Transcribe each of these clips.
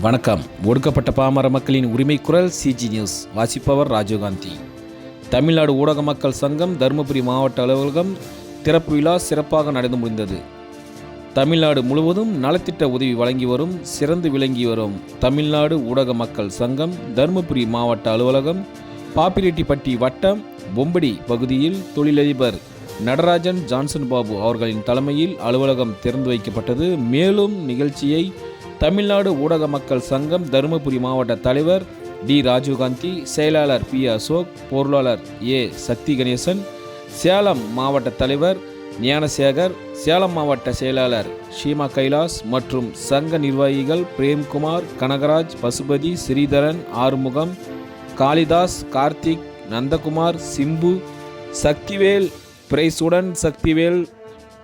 வணக்கம். ஒடுக்கப்பட்ட பாமர மக்களின் உரிமை குரல் சிஜி நியூஸ் வாசிப்பவர் ராஜீவ்காந்தி. தமிழ்நாடு ஊடக மக்கள் சங்கம் தருமபுரி மாவட்ட அலுவலகம் திறப்பு விழா சிறப்பாக நடந்து முடிந்தது. தமிழ்நாடு முழுவதும் நலத்திட்ட உதவி வழங்கி வரும் சிறந்து விளங்கி வரும் தமிழ்நாடு ஊடக மக்கள் சங்கம் தருமபுரி மாவட்ட அலுவலகம் பாப்பிரெட்டிப்பட்டி வட்டம் பொம்படி பகுதியில் தொழிலதிபர் நடராஜன் ஜான்சன் பாபு அவர்களின் தலைமையில் அலுவலகம் திறந்து வைக்கப்பட்டது. மேலும் நிகழ்ச்சியை தமிழ்நாடு ஊடக மக்கள் சங்கம் தருமபுரி மாவட்ட தலைவர் டி. ராஜீவ்காந்தி செயலாளர் பி. அசோக் பொருளாளர் ஏ. சக்தி கணேசன் சேலம் மாவட்ட தலைவர் ஞானசேகர் சேலம் மாவட்ட செயலாளர் ஷீமா கைலாஸ் மற்றும் சங்க நிர்வாகிகள் பிரேம்குமார் கனகராஜ் பசுபதி ஸ்ரீதரன் ஆறுமுகம் காளிதாஸ் கார்த்திக் நந்தகுமார் சிம்பு சக்திவேல் பிரைசுடன் சக்திவேல்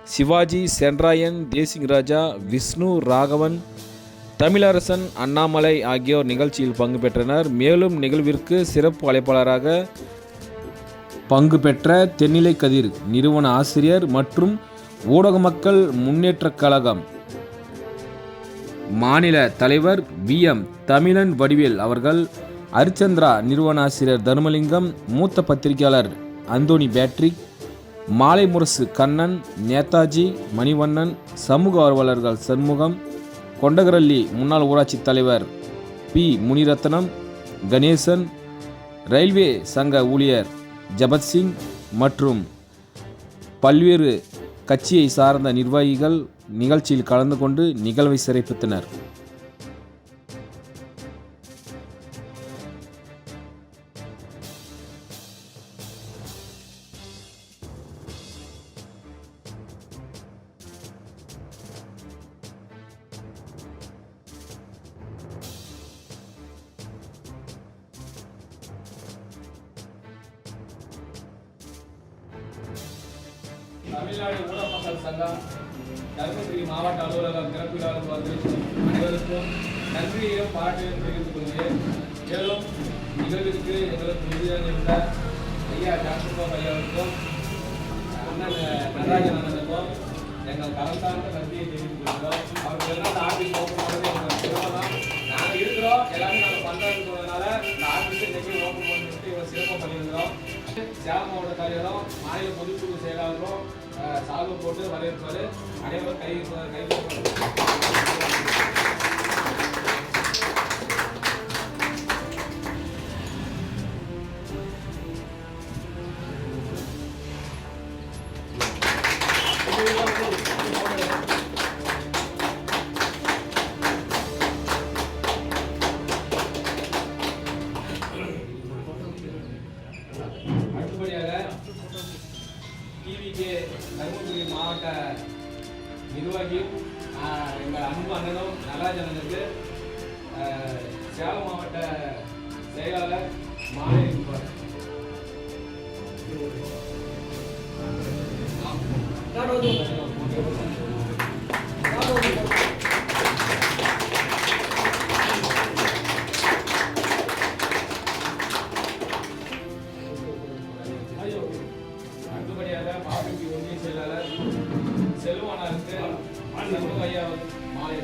சிவாஜி சென்ராயன் தேசிங் ராஜா விஷ்ணு ராகவன் தமிழரசன் அண்ணாமலை ஆகியோர் நிகழ்ச்சியில் பங்கு பெற்றனர். மேலும் நிகழ்விற்கு சிறப்பு அழைப்பாளராக பங்கு பெற்ற தென்னிலை கதிர் நிறுவன ஆசிரியர் மற்றும் ஊடக மக்கள் முன்னேற்றக் கழகம் மாநில தலைவர் வி எம். தமிழன் வடிவேல் அவர்கள் அரிச்சந்திரா நிறுவன ஆசிரியர் தர்மலிங்கம் மூத்த பத்திரிகையாளர் அந்தோனி பேட்ரிக் மாலை முரசு கண்ணன் நேதாஜி மணிவண்ணன் சமூக ஆர்வலர்கள் சண்முகம் கொண்டகரள்ளி முன்னாள் ஊராட்சி தலைவர் பி. முனிரத்னம் கணேசன் ரயில்வே சங்க ஊழியர் ஜபத்சிங் மற்றும் பல்வேறு கட்சியை சார்ந்த நிர்வாகிகள் நிகழ்ச்சியில் கலந்து கொண்டு நிகழ்வை சிறப்பித்தனர். தமிழ்நாடு ஊடக மக்கள் சங்கம் தருமபுரி மாவட்ட அலுவலகம் திறப்பு விழாவுக்கு வந்திருக்கும் அனைவருக்கும் நன்றியையும் பாராட்டையும் தெரிவித்துக் கொள்கிறேன். மேலும் நிகழ்விற்கு எங்களுக்கு உறுதியாக இருந்த ஐயா ஜான்சன் ஐயாவுக்கும் அண்ணன் நடராஜன் அண்ணனுக்கும் எங்கள் கலந்தார்ந்த நன்றியை தெரிவித்துக் கொள்கிறோம். அவர்கள் எல்லாம் இந்த ஆஃபீஸ் ஓப்பன் பண்ணது எங்களுக்கு சிரமம் தான் நாங்கள் இருக்கிறோம். எல்லாமே நாங்கள் பண்ணுறோம்னு சொன்னதுனால இந்த ஆஃபீஸை இன்னைக்கு ஓப்பன் பண்ணிட்டு இவங்க சிறப்பாக பண்ணியிருக்கிறோம் சேலம் மாவட்ட தலைவரும் மாநில பொதுக்குழு செயலாளரும் சால்வை போட்டு வரவேற்பாரு அனைவரும் கை கை செல்வானாருக்கு செல்வம் ஐயா மாலை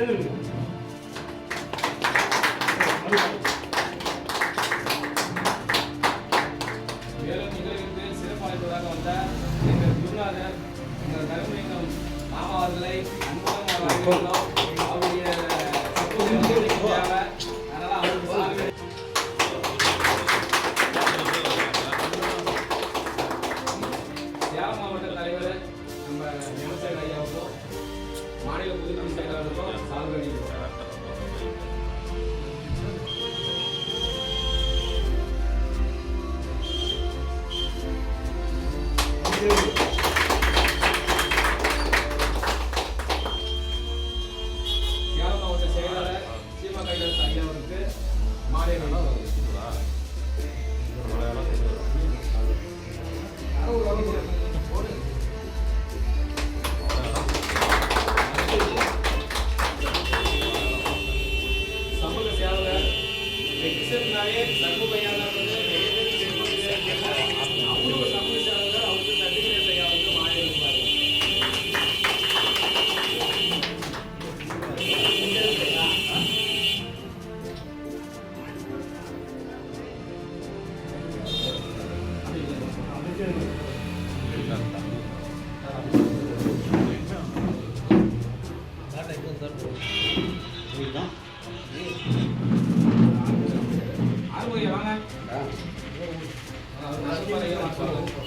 அசோகையா மேலும் மாறியெல்லாம் 本当に。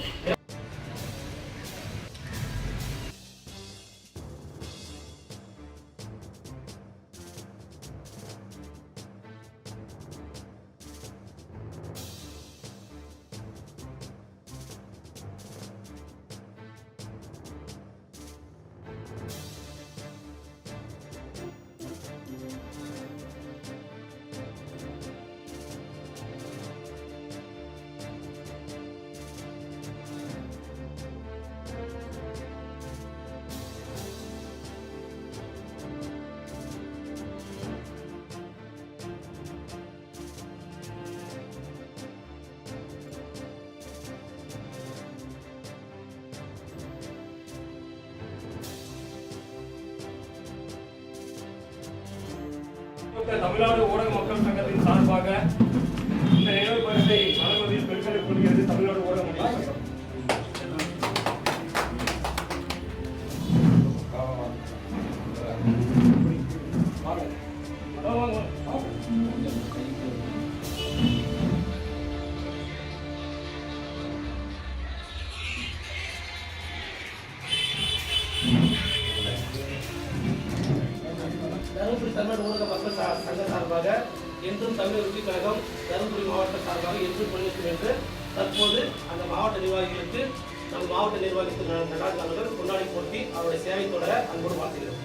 ஒட்டுமொத்த தமிழ்நாடு ஊடக மக்கள் சங்கத்தின் சார்பாக இந்த நினைவு பரிசை வழங்குவதில் பெருமையை கொள்கிறது தமிழ்நாடு தமிழ்நாடு ஊரக மக்கள் சா- சங்க சார்பாக என்றும் தமிழ் வெற்றி கழகம் தருமபுரி மாவட்ட சார்பாக என்றும் பணியாற்றும் என்று தற்போது அந்த மாவட்ட நிர்வாகிகளுக்கு நம் மாவட்ட நிர்வாகி நடாத்தாளர்கள் கொண்டாடி போட்டி அவருடைய சேவை தொடர அன்போடு வாழ்த்துகிறோம்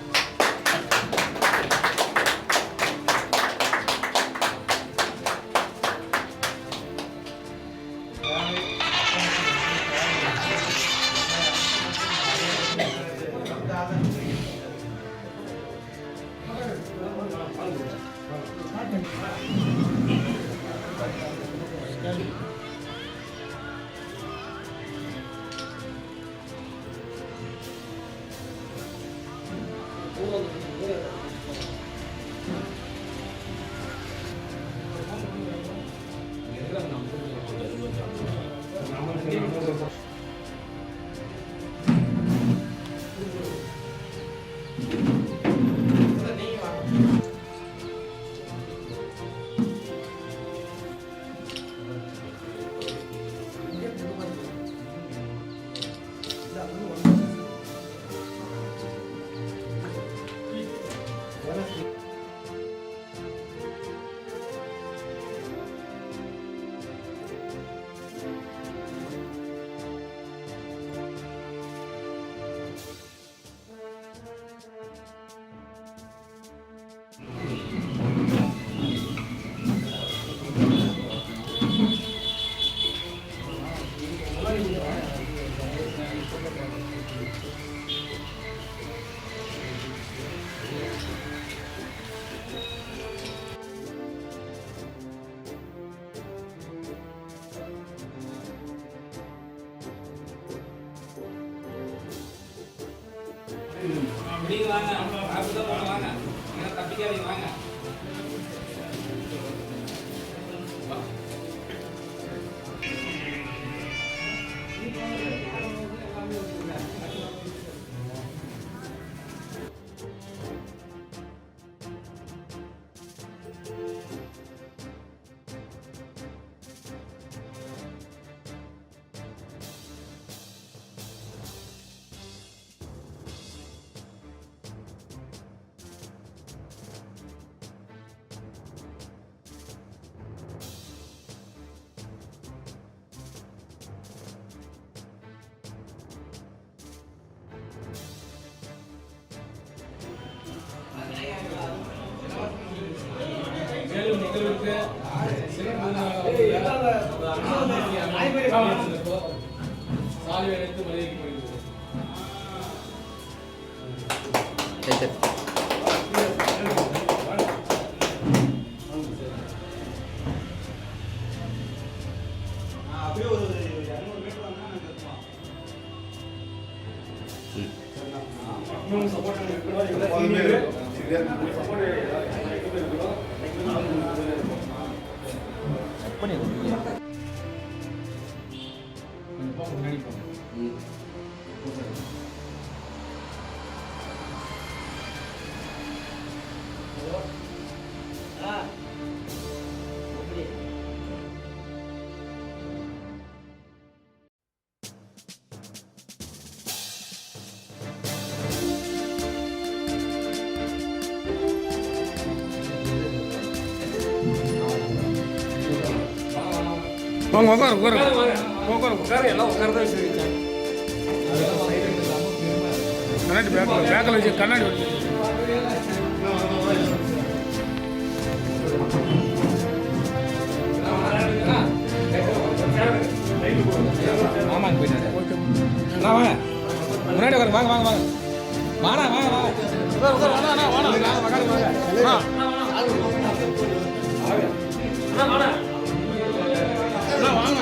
சாலை அழைத்து மரியாதைக்கு வருகிறது இன்னும் முன்னாடி போங்க வாங்க உட்காரு உட்காரு உட்காரு, உட்காரு, எல்லாம் உட்கார்தான் வச்சிருக்கேன். கண்ணாடி பேக்கில் பேக்கில் வச்சு கண்ணாடி வச்சு. ஆமாங்க போயிட்டாரு வாங்க. முன்னாடி வாங்க வாங்க வாங்க. வாங்க வாடா. வாங்க வாங்க வாங்க,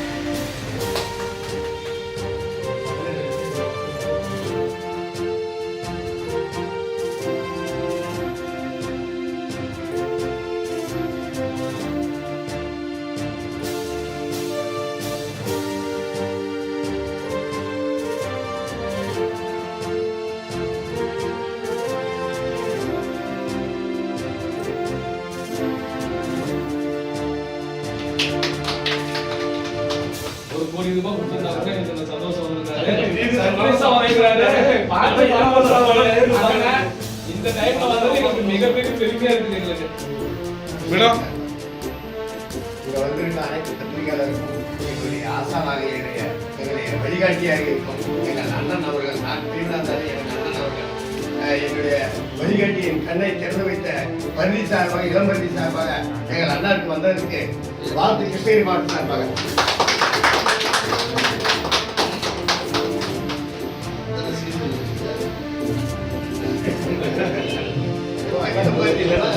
டைம்ல வந்தது எங்களுக்கு மிகப்பெரிய பெருமையா இருக்குது எங்களுக்கு. மேடம். இங்க வந்திருந்த அனைத்து பத்திரிகையாளருக்கும் எங்களுடைய ஆசானாக என்னுடைய எங்களுடைய வழிகாட்டியாக இருக்கும் எங்கள் அண்ணன் அவர்கள் நான் பிரிந்தாந்தாரி எங்கள் அண்ணன் அவர்கள் என்னுடைய வழிகாட்டியின் கண்ணை திறந்து வைத்த பருதி சார்பாக இளம் பருதி சார்பாக எங்கள் அண்ணாருக்கு வந்ததற்கு வாழ்த்து கிருஷ்ணகிரி மாவட்ட சார்பாக. இல்லைன்னா